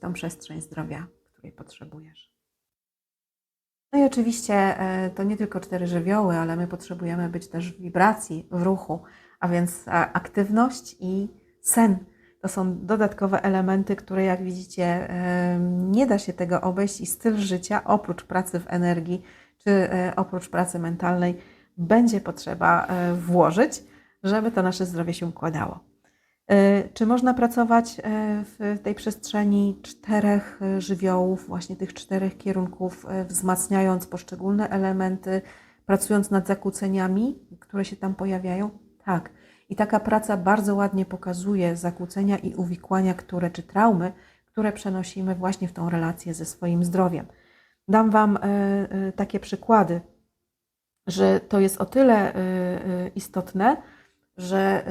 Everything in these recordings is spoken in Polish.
tą przestrzeń zdrowia, której potrzebujesz. No i oczywiście e, to nie tylko cztery żywioły, ale my potrzebujemy być też w wibracji, w ruchu, a więc e, aktywność i sen. To są dodatkowe elementy, które jak widzicie e, nie da się tego obejść i styl życia oprócz pracy w energii czy oprócz pracy mentalnej będzie potrzeba włożyć, żeby to nasze zdrowie się układało. Czy można pracować w tej przestrzeni czterech żywiołów, właśnie tych czterech kierunków, wzmacniając poszczególne elementy, pracując nad zakłóceniami, które się tam pojawiają? Tak. I taka praca bardzo ładnie pokazuje zakłócenia i uwikłania, które, czy traumy, które przenosimy właśnie w tą relację ze swoim zdrowiem. Dam Wam takie przykłady, że to jest o tyle istotne, że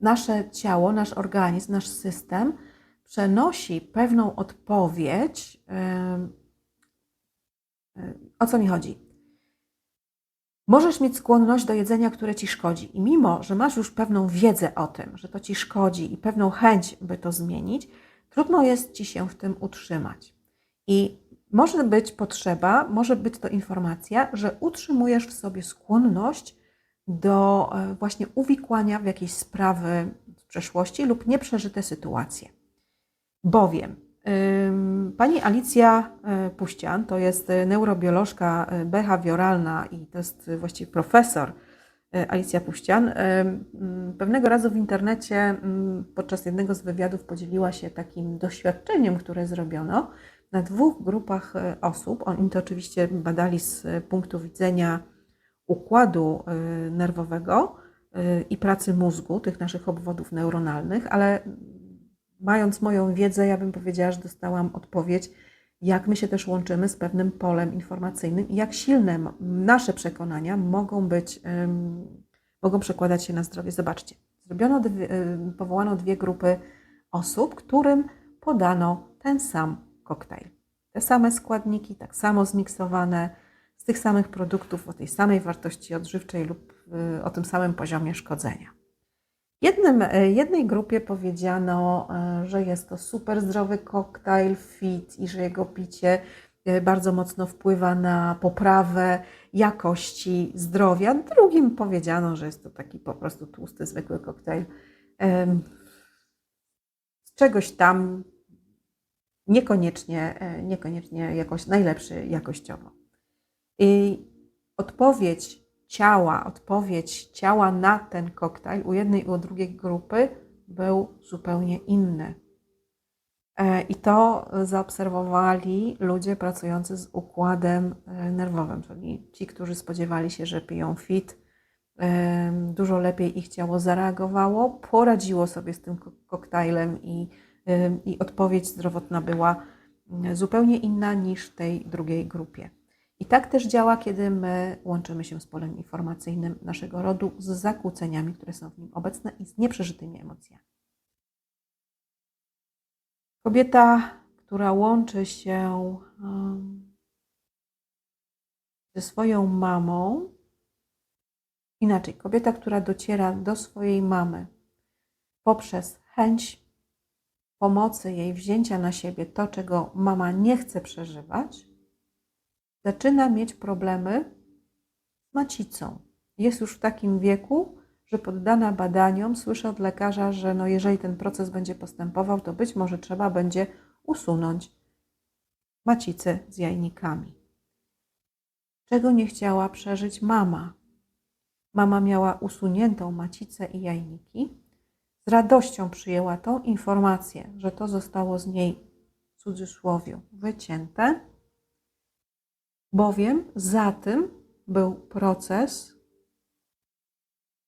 nasze ciało, nasz organizm, nasz system przenosi pewną odpowiedź. O co mi chodzi? Możesz mieć skłonność do jedzenia, które ci szkodzi, i mimo, że masz już pewną wiedzę o tym, że to ci szkodzi i pewną chęć, by to zmienić, trudno jest ci się w tym utrzymać. I może być potrzeba, może być to informacja, że utrzymujesz w sobie skłonność do e, właśnie uwikłania w jakieś sprawy z przeszłości lub nieprzeżyte sytuacje. Bowiem pani Alicja e, Puścian to jest neurobiolożka e, behawioralna i to jest właściwie profesor Alicja Puścian. Pewnego razu w internecie podczas jednego z wywiadów podzieliła się takim doświadczeniem, które zrobiono na dwóch grupach osób. Oni to oczywiście badali z punktu widzenia układu y, nerwowego y, i pracy mózgu, tych naszych obwodów neuronalnych, ale mając moją wiedzę, ja bym powiedziała, że dostałam odpowiedź, jak my się też łączymy z pewnym polem informacyjnym i jak silne nasze przekonania mogą być, mogą przekładać się na zdrowie. Zobaczcie, zrobiono, dwie, y, powołano dwie grupy osób, którym podano ten sam koktajl. Te same składniki, tak samo zmiksowane, tych samych produktów o tej samej wartości odżywczej lub y, o tym samym poziomie szkodzenia. Jednym, y, jednej grupie powiedziano, y, że jest to super zdrowy koktajl fit i że jego picie bardzo mocno wpływa na poprawę jakości zdrowia. Drugim powiedziano, że jest to taki po prostu tłusty, zwykły koktajl z czegoś tam, niekoniecznie, niekoniecznie jakoś najlepszy jakościowo. I odpowiedź ciała, odpowiedź ciała na ten koktajl u jednej i u drugiej grupy był zupełnie inny. E, I to zaobserwowali ludzie pracujący z układem e, nerwowym, czyli ci, którzy spodziewali się, że piją fit, e, dużo lepiej ich ciało zareagowało, poradziło sobie z tym koktajlem i, i odpowiedź zdrowotna była zupełnie inna niż tej drugiej grupie. I tak też działa, kiedy my łączymy się z polem informacyjnym naszego rodu, z zakłóceniami, które są w nim obecne i z nieprzeżytymi emocjami. Kobieta, która łączy się ze swoją mamą, inaczej, kobieta, która dociera do swojej mamy poprzez chęć pomocy jej, wzięcia na siebie to, czego mama nie chce przeżywać, zaczyna mieć problemy z macicą. Jest już w takim wieku, że poddana badaniom słyszę od lekarza, że no jeżeli ten proces będzie postępował, to być może trzeba będzie usunąć macicę z jajnikami. Czego nie chciała przeżyć mama? Mama miała usuniętą macicę i jajniki. Z radością przyjęła tą informację, że to zostało z niej w cudzysłowie wycięte bowiem za tym był proces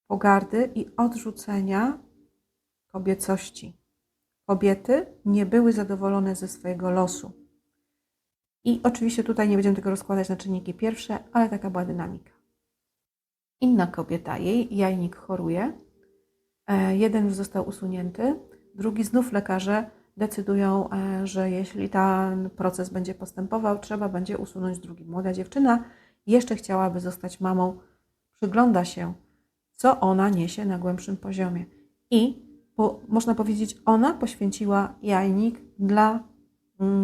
pogardy i odrzucenia kobiecości. Kobiety nie były zadowolone ze swojego losu. I oczywiście tutaj nie będziemy tego rozkładać na czynniki pierwsze, ale taka była dynamika. Inna kobieta, jej jajnik choruje, e, jeden został usunięty, drugi znów lekarze decydują, e, że jeśli ten proces będzie postępował, trzeba będzie usunąć drugi. Młoda dziewczyna jeszcze chciałaby zostać mamą, przygląda się, co ona niesie na głębszym poziomie. I po, można powiedzieć, ona poświęciła jajnik dla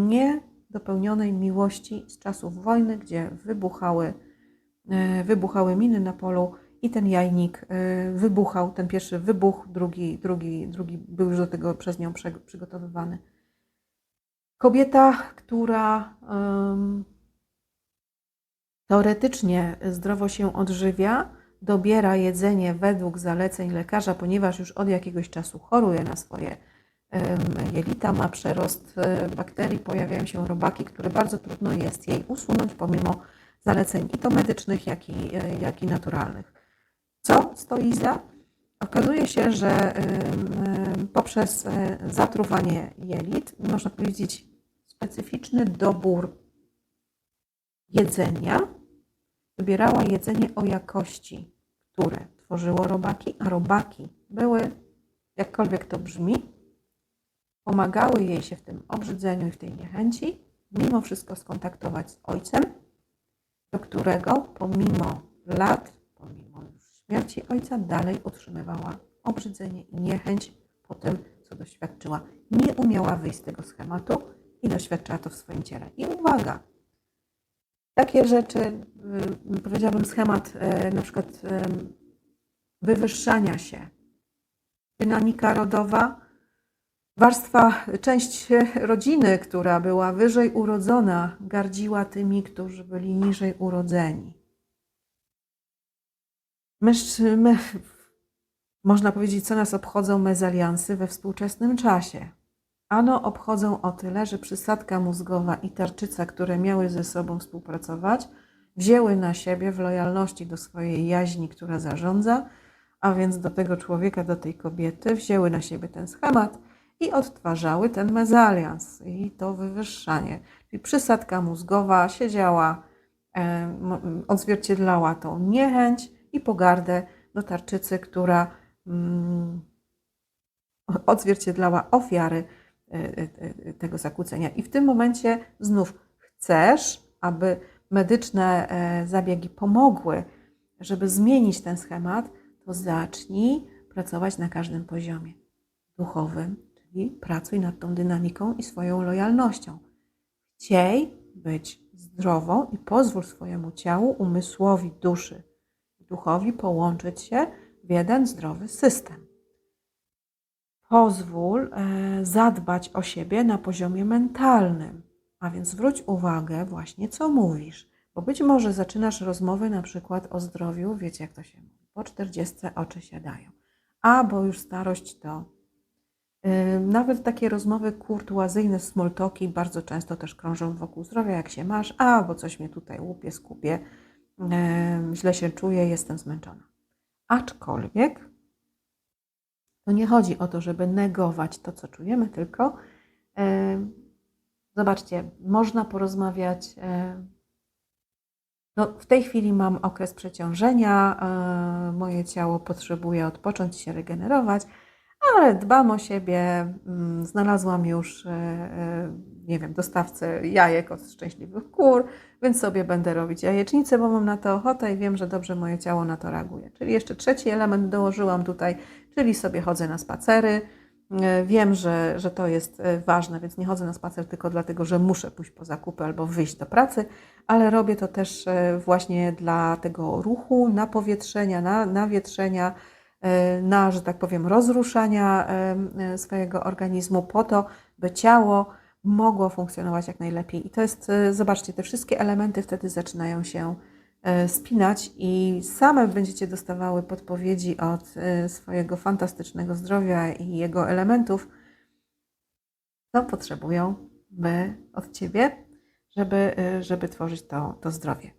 niedopełnionej miłości z czasów wojny, gdzie wybuchały, e, wybuchały miny na polu i ten jajnik e, wybuchał. Ten pierwszy wybuch, drugi, drugi, drugi był już do tego przez nią przygotowywany. Kobieta, która em, teoretycznie zdrowo się odżywia, dobiera jedzenie według zaleceń lekarza, ponieważ już od jakiegoś czasu choruje na swoje jelita, ma przerost e, bakterii, pojawiają się robaki, które bardzo trudno jest jej usunąć, pomimo zaleceń i to medycznych, jak i, e, jak i naturalnych. Co stoi za? Okazuje się, że poprzez e, zatruwanie jelit, można powiedzieć, specyficzny dobór jedzenia, wybierała jedzenie o jakości, które tworzyło robaki, a robaki były, jakkolwiek to brzmi, pomagały jej się w tym obrzydzeniu i w tej niechęci, mimo wszystko skontaktować z ojcem, do którego pomimo lat, pomimo śmierci ojca, dalej utrzymywała obrzydzenie i niechęć po tym, co doświadczyła. Nie umiała wyjść z tego schematu i doświadczała to w swoim ciele. I uwaga, takie rzeczy, y, powiedziałabym schemat y, na przykład y, wywyższania się, dynamika rodowa, warstwa, część rodziny, która była wyżej urodzona, gardziła tymi, którzy byli niżej urodzeni. Mężczy- my, można powiedzieć, co nas obchodzą mezaliansy we współczesnym czasie. Ano obchodzą o tyle, że przysadka mózgowa i tarczyca, które miały ze sobą współpracować, wzięły na siebie w lojalności do swojej jaźni, która zarządza, a więc do tego człowieka, do tej kobiety, wzięły na siebie ten schemat i odtwarzały ten mezalians i to wywyższanie. Czyli przysadka mózgowa siedziała, odzwierciedlała tą niechęć i pogardę do tarczycy, która mm, odzwierciedlała ofiary e, e, e, tego zakłócenia. I w tym momencie znów chcesz, aby medyczne zabiegi pomogły, żeby zmienić ten schemat, to zacznij pracować na każdym poziomie duchowym, czyli pracuj nad tą dynamiką i swoją lojalnością. Chciej być zdrową i pozwól swojemu ciału, umysłowi, duszy, duchowi połączyć się w jeden zdrowy system pozwól e, zadbać o siebie na poziomie mentalnym. A więc zwróć uwagę właśnie, co mówisz. Bo być może zaczynasz rozmowy na przykład o zdrowiu, wiecie jak to się mówi, po 40 oczy siadają. A, bo już starość to... Yy, Nawet takie rozmowy kurtuazyjne, small talki bardzo często też krążą wokół zdrowia, jak się masz, a, bo coś mnie tutaj łupie, skupie, źle się czuję, jestem zmęczona. Aczkolwiek to nie chodzi o to, żeby negować to, co czujemy, tylko zobaczcie, można porozmawiać. No, w tej chwili mam okres przeciążenia, e, moje ciało potrzebuje odpocząć się regenerować, ale dbam o siebie. mm, Znalazłam już, e, e, nie wiem, dostawcę jajek od szczęśliwych kur, więc sobie będę robić jajecznicę, bo mam na to ochotę i wiem, że dobrze moje ciało na to reaguje. Czyli jeszcze trzeci element dołożyłam tutaj, czyli sobie chodzę na spacery. E, Wiem, że, że to jest ważne, więc nie chodzę na spacer tylko dlatego, że muszę pójść po zakupy albo wyjść do pracy, ale robię to też właśnie dla tego ruchu, napowietrzenia, na, nawietrzenia, e, na, że tak powiem, rozruszania e, e, swojego organizmu po to, by ciało mogło funkcjonować jak najlepiej. I to jest, e, zobaczcie, te wszystkie elementy wtedy zaczynają się e, spinać i same będziecie dostawały podpowiedzi od e, swojego fantastycznego zdrowia i jego elementów, co potrzebują by od Ciebie, żeby, e, żeby tworzyć to, to zdrowie.